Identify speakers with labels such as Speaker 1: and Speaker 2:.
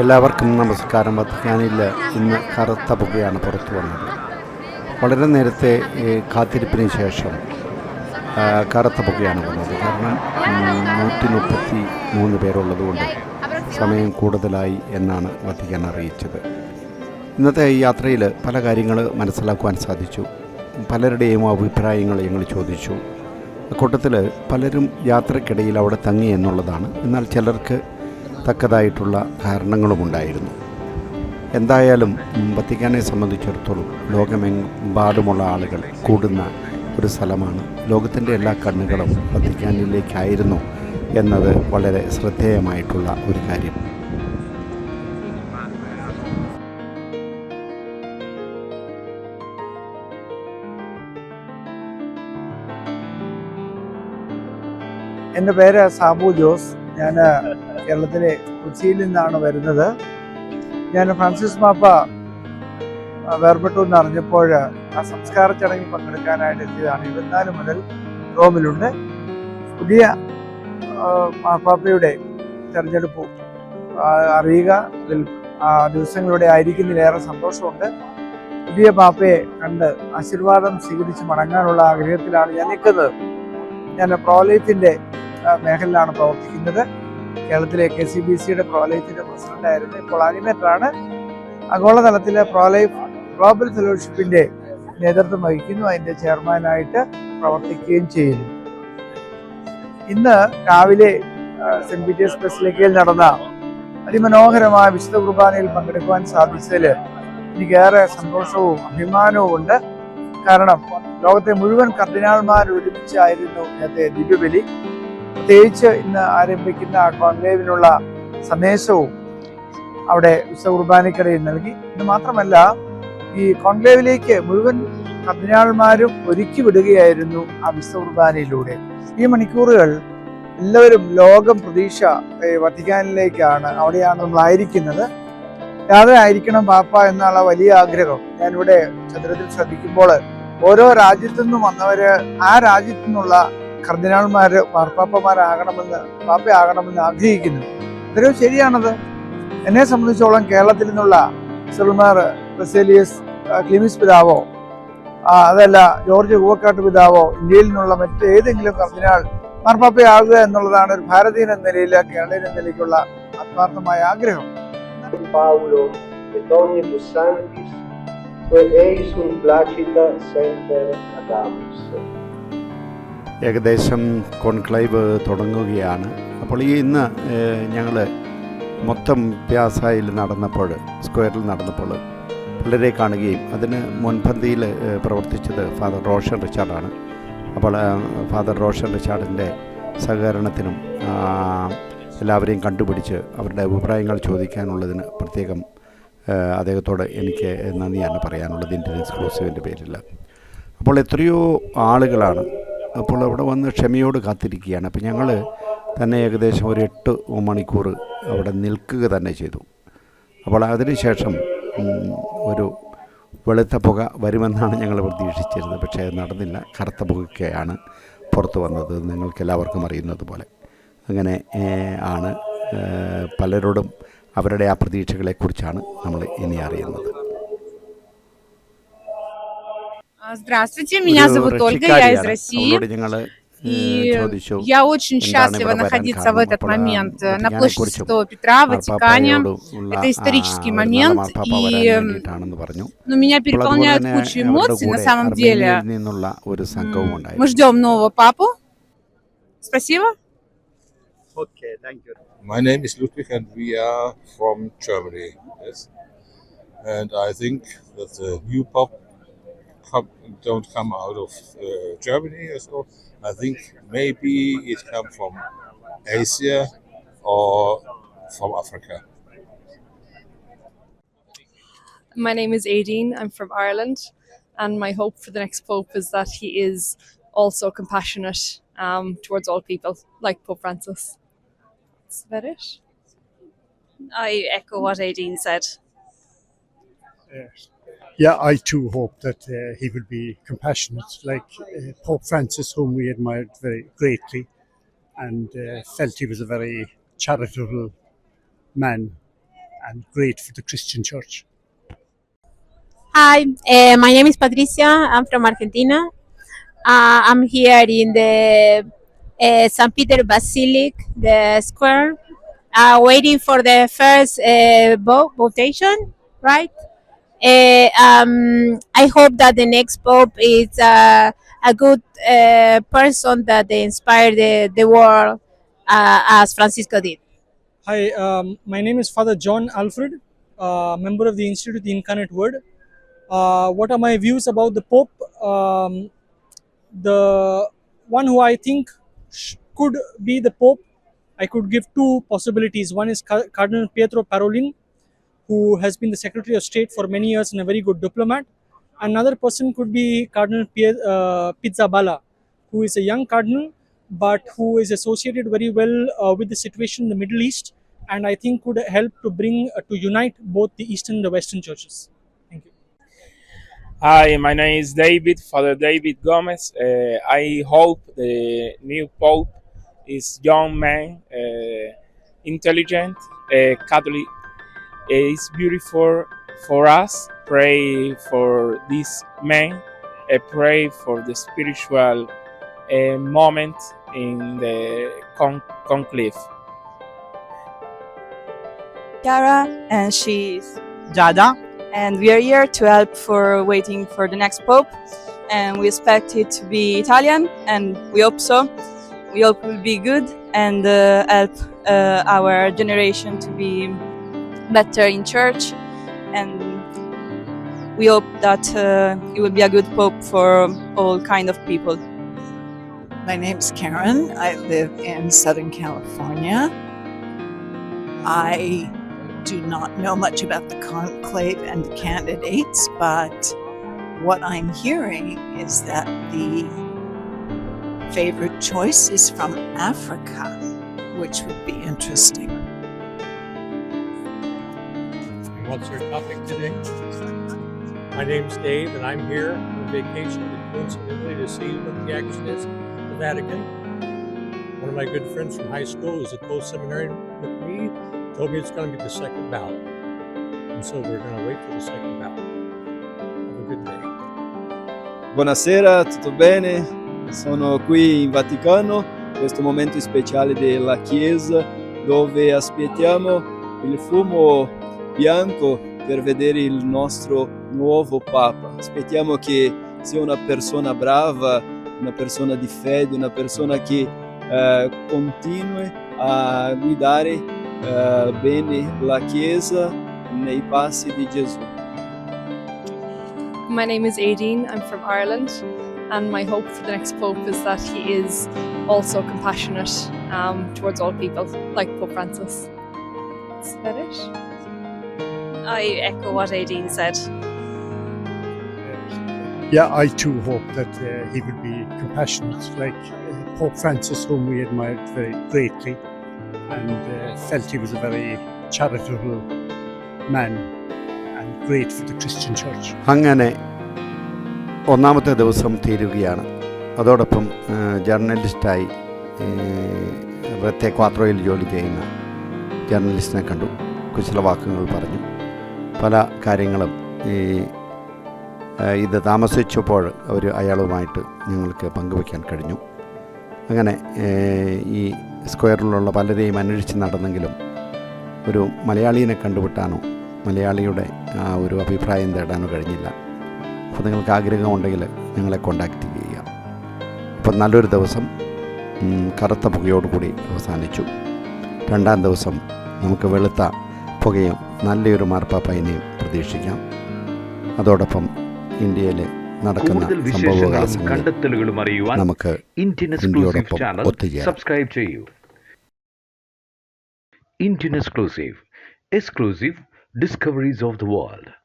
Speaker 1: എല്ലാവർക്കും നമസ്കാരം. വത്തിക്കാനിൽ ഇന്ന് കറുത്ത പുകയാണ് പുറത്തു വന്നത്. വളരെ നേരത്തെ കാത്തിരിപ്പിന് ശേഷം കറുത്ത പുകയാണ് വന്നത്. കാരണം നൂറ്റി മുപ്പത്തി മൂന്ന് പേരുള്ളതുകൊണ്ട് സമയം കൂടുതലായി എന്നാണ് വത്തിക്കാൻ അറിയിച്ചത്. ഇന്നത്തെ യാത്രയിൽ പല കാര്യങ്ങൾ മനസ്സിലാക്കുവാൻ സാധിച്ചു. പലരുടെയും അഭിപ്രായങ്ങൾ ഞങ്ങൾ ചോദിച്ചു. കൂട്ടത്തിൽ പലരും യാത്രക്കിടയിൽ അവിടെ തങ്ങി എന്നുള്ളതാണ്. എന്നാൽ ചിലർക്ക് തക്കതായിട്ടുള്ള കാരണങ്ങളുമുണ്ടായിരുന്നു എന്തായാലും വത്തിക്കാനെ സംബന്ധിച്ചിടത്തോളം ലോകമെമ്പാടുമുള്ള ആളുകൾ കൂടുന്ന ഒരു സ്ഥലമാണ്. ലോകത്തിന്റെ എല്ലാ കണ്ണുകളും വത്തിക്കാനിലേക്കായിരുന്നു എന്നത് വളരെ ശ്രദ്ധേയമായിട്ടുള്ള ഒരു കാര്യം.
Speaker 2: എന്റെ പേര് സാബു ജോസ്. ഞാൻ കേരളത്തിലെ കൊച്ചിയിൽ നിന്നാണ് വരുന്നത്. ഞാൻ ഫ്രാൻസിസ് മാപ്പ വേർപെട്ടു എന്ന് അറിഞ്ഞപ്പോൾ ആ സംസ്കാര ചടങ്ങിൽ പങ്കെടുക്കാനായിട്ട് എത്തിയതാണ്. ഇരുപത്തിനാല് മുതൽ റോമിലുണ്ട്. പുതിയ മാപ്പാപ്പയുടെ തെരഞ്ഞെടുപ്പ് അറിയുക അതിൽ ആ ദിവസങ്ങളിലൂടെ ആയിരിക്കുന്നതിലേറെ സന്തോഷമുണ്ട്. പുതിയ പാപ്പയെ കണ്ട് ആശീർവാദം സ്വീകരിച്ച് മടങ്ങാനുള്ള ആഗ്രഹത്തിലാണ് ഞാൻ നിൽക്കുന്നത്. ഞാൻ പ്രോലൈഫിന്റെ മേഖലയിലാണ് പ്രവർത്തിക്കുന്നത്. കേരളത്തിലെ കെ സി ബി സിയുടെ പ്രോലൈഫിന്റെ പ്രസിഡന്റ് ആയിരുന്നു ഇപ്പോൾ ആനിമേറ്ററാണ് ആഗോളതലത്തിലെ പ്രോലൈഫ് ഗ്ലോബൽ ഫെലോഷിപ്പിന്റെ നേതൃത്വം വഹിക്കുന്നു. അതിന്റെ ചെയർമാനായിട്ട് പ്രവർത്തിക്കുകയും ചെയ്യുന്നു. ഇന്ന് രാവിലെ സെന്റ് പീറ്റേഴ്സ് ബസിലിക്കയിൽ നടന്ന അതിമനോഹരമായ വിശുദ്ധ കുർബാനയിൽ പങ്കെടുക്കുവാൻ സാധിച്ചതിൽ എനിക്കേറെ സന്തോഷവും അഭിമാനവും ഉണ്ട്. കാരണം ലോകത്തെ മുഴുവൻ കർദിനാൾമാർ ഒരുമിച്ചായിരുന്നു ഇന്നത്തെ ദിവ്യബലി. പ്രത്യേകിച്ച് ഇന്ന് ആരംഭിക്കുന്ന ആ കോൺക്ലേവിനുള്ള സന്ദേശവും അവിടെ കുർബാനയ്ക്കിടയിൽ നൽകി. ഇത് മാത്രമല്ല ഈ കോൺക്ലേവിലേക്ക് മുഴുവൻ കർദിനാൾമാരും ഒരുക്കി വിടുകയായിരുന്നു ആ വിശ്വകുർബാനയിലൂടെ ഈ മണിക്കൂറുകൾ എല്ലാവരും ലോകം പ്രതീക്ഷ വത്തിക്കാനിലേക്കാണ്. അവിടെയാണ് നമ്മൾ ആയിരിക്കുന്നത്. യാത്ര ആയിരിക്കണം പാപ്പ എന്നുള്ള വലിയ ആഗ്രഹം. ഞാനിവിടെ ചതുരത്തിൽ ശ്രദ്ധിക്കുമ്പോൾ ഓരോ രാജ്യത്തു നിന്നും വന്നവര് ആ രാജ്യത്തു നിന്നുള്ള കർദിനാൾമാര് മാർപ്പാപ്പമാരാകണമെന്ന് പാപ്പയാകണമെന്ന് ആഗ്രഹിക്കുന്നു. അത്രയോ ശരിയാണത്. എന്നെ സംബന്ധിച്ചോളം കേരളത്തിൽ നിന്നുള്ള സിൽമാർ ബസേലിയസ് ആ, ക്ലിമിസ് പിതാവോ അതല്ല ജോർജ് കൂവക്കാട്ട് പിതാവോ ഇന്ത്യയിൽ നിന്നുള്ള മറ്റേതെങ്കിലും കർദിനാൾ മാർപ്പാപ്പയാകുക എന്നുള്ളതാണ് ഒരു ഭാരതീയൻ എന്ന നിലയിൽ കേരളീയൻ എന്ന നിലയ്ക്കുള്ള ആത്മാർത്ഥമായ ആഗ്രഹം.
Speaker 3: Paolo et eis un placida semper adamus.
Speaker 1: ഏകദേശം കോൺക്ലൈവ് തുടങ്ങുകയാണ്. അപ്പോൾ ഈ ഇന്ന് ഞങ്ങൾ മൊത്തം പ്യാസായിൽ നടന്നപ്പോൾ സ്ക്വയറിൽ നടന്നപ്പോൾ പിള്ളേരെ കാണുകയും അതിന് മുൻപന്തിയിൽ പ്രവർത്തിച്ചത് ഫാദർ റോഷൻ റിച്ചാർഡാണ്. അപ്പോൾ ഫാദർ റോഷൻ റിച്ചാർഡിന്റെ സഹകരണത്തിനും എല്ലാവരെയും കണ്ടുപിടിച്ച് അവരുടെ അഭിപ്രായങ്ങൾ ചോദിക്കാനുള്ളതിന് പ്രത്യേകം അദ്ദേഹത്തോട് എനിക്ക് നന്ദിയാണ് പറയാനുള്ളത്. ഇന്ത്യൻ എക്സ്ക്ലൂസീവിന്റെ പേരിൽ. അപ്പോൾ എത്രയോ ആളുകളാണ് അപ്പോൾ അവിടെ വന്ന് ക്ഷമയോട് കാത്തിരിക്കുകയാണ്. അപ്പോൾ ഞങ്ങൾ തന്നെ ഏകദേശം ഒരു എട്ട് മണിക്കൂർ അവിടെ നിൽക്കുക തന്നെ ചെയ്തു. അപ്പോൾ അതിനുശേഷം ഒരു വെളുത്ത പുക വരുമെന്നാണ് ഞങ്ങൾ പ്രതീക്ഷിച്ചിരുന്നത്. പക്ഷേ നടന്നില്ല. കറുത്ത പുകയ്ക്കാണ് പുറത്തു വന്നത്. നിങ്ങൾക്ക് എല്ലാവർക്കും അറിയുന്നത് പോലെ. അങ്ങനെ ആണ് പലരോടും അവരുടെ ആ പ്രതീക്ഷകളെക്കുറിച്ചാണ് നമ്മൾ ഇനി അറിയുന്നത്.
Speaker 4: Здравствуйте, меня зовут Ольга, я из России. И я очень счастлива находиться в этот момент на площади Святого Петра в Ватикане. Это исторический момент, и ну, меня переполняют куча эмоций на самом деле. Мы ждем нового папу. Спасибо.
Speaker 5: My name is Ludwig and we are from Germany. Yes. And I think that the new Pope come, don't come out of uh, Germany or so. I think maybe it come from Asia or from Africa.
Speaker 6: My name is Aideen. I'm from Ireland, and my hope for the next Pope is that he is also compassionate um, towards all people, like Pope Francis. That's about it.
Speaker 7: I echo what Aideen said.
Speaker 8: Yeah, I too hope that uh, he will be compassionate, like uh, Pope Francis, whom we admired very greatly, and uh, felt he was a very charitable man, and great for the Christian church.
Speaker 9: Hi, uh, my name is Patricia. I'm from Argentina. Uh, I'm here in the uh, St. Peter Basilic, the square, waiting for the first vote, votation, right? Uh, um, I hope that the next pope is uh, a good uh, person that they inspired the, the world uh, as Francisco did.
Speaker 10: Hi, um, my name is Father John Alfred, uh, member of the Institute of the Incarnate Word. Uh, what are my views about the Pope? Um, the one who I think could be the Pope, I could give two possibilities. One is Car- Cardinal Pietro Parolin, who has been the Secretary of State for many years and a very good diplomat. Another person could be Cardinal Pie- uh, Pizzaballa, who is a young cardinal but who is associated very well uh, with the situation in the Middle East, and I think could help to bring uh, to unite both the Eastern and the Western churches. Thank you.
Speaker 11: Hi, my name is David, Father David Gomez. Uh, I hope the new Pope is young man, uh, intelligent, uh, Catholic. It's beautiful for us. Pray for this man. Uh, pray for the spiritual uh, moment in the con- conclave.
Speaker 7: Chiara, and she's
Speaker 4: Jada.
Speaker 7: and we are here to help for waiting for the next pope. And we expect it to be Italian, and we hope so. We hope it will be good and uh, help uh, our generation to be better in church. And we hope that uh, it will be a good pope for all kind of people.
Speaker 12: My name is Karen. I live in Southern California. I do not know much about the conclave and the candidates, but what I'm hearing is that the favorite choice is from Africa, which would be interesting.
Speaker 13: What's our topic today? My name's Dave, and I'm here on vacation coincidentally to see what the action is at the Vatican. One of my good friends from high school who's a co-seminarian with me told me it's going to be the second ballot. And so we're going to wait for the second ballot. Have a good day.
Speaker 14: Buonasera, tutto bene? Sono qui in Vaticano, questo momento speciale della Chiesa dove aspettiamo il fumo bianco per vedere il nostro nuovo Papa. Aspettiamo che sia una persona brava, una persona di fede, una persona che eh, continui a guidare eh, bene la Chiesa nei passi di Gesù.
Speaker 6: My name is Aideen. I'm from Ireland, and my hope for the next Pope is that he is also compassionate um, towards all people, like Pope Francis. Is that it?
Speaker 7: I echo what Aideen said.
Speaker 8: Yeah, I too hope that uh, he will be compassionate, like uh, Pope Francis, whom we admired very greatly, and uh, felt he was a very charitable man and great for the Christian church.
Speaker 1: അങ്ങനെ ഒന്നാമത്തെ ദിവസം തീരുകയാണ് അതോടൊപ്പം ആ, ജേർണലിസ്റ്റായി ഏ, റത്തെ ക്വാത്രോയിൽ ജോലി ചെയ്യുന്ന ജേർണലിസ്റ്റിനെ കണ്ടു കുശലവാക്കുകൾ പറഞ്ഞു പല കാര്യങ്ങളും ഈ ഇത് താമസിച്ചപ്പോൾ അവർ അയാളുമായിട്ട് ഞങ്ങൾക്ക് പങ്കുവയ്ക്കാൻ കഴിഞ്ഞു. അങ്ങനെ ഈ സ്ക്വയറിലുള്ള പലരെയും അന്വേഷിച്ച് നടന്നെങ്കിലും ഒരു മലയാളീനെ കണ്ടുപിട്ടാനോ മലയാളിയുടെ ആ ഒരു അഭിപ്രായം തേടാനോ കഴിഞ്ഞില്ല. അപ്പോൾ നിങ്ങൾക്ക് ആഗ്രഹമുണ്ടെങ്കിൽ നിങ്ങളെ കോണ്ടാക്റ്റ് ചെയ്യുക. അപ്പം നല്ലൊരു ദിവസം കറുത്ത പുകയോടുകൂടി അവസാനിച്ചു. രണ്ടാം ദിവസം നമുക്ക് വെളുത്ത പുകയും നല്ലൊരു മാർപ്പാപ്പയിനെയും പ്രതീക്ഷിക്കാം. അതോടൊപ്പം ഇന്ത്യയിലെ നടക്കുന്ന
Speaker 15: അറിയുവാൻ
Speaker 1: നമുക്ക് ഇന്ത്യയോടൊപ്പം
Speaker 15: സബ്സ്ക്രൈബ് ചെയ്യൂ. Indian exclusive exclusive discoveries of the world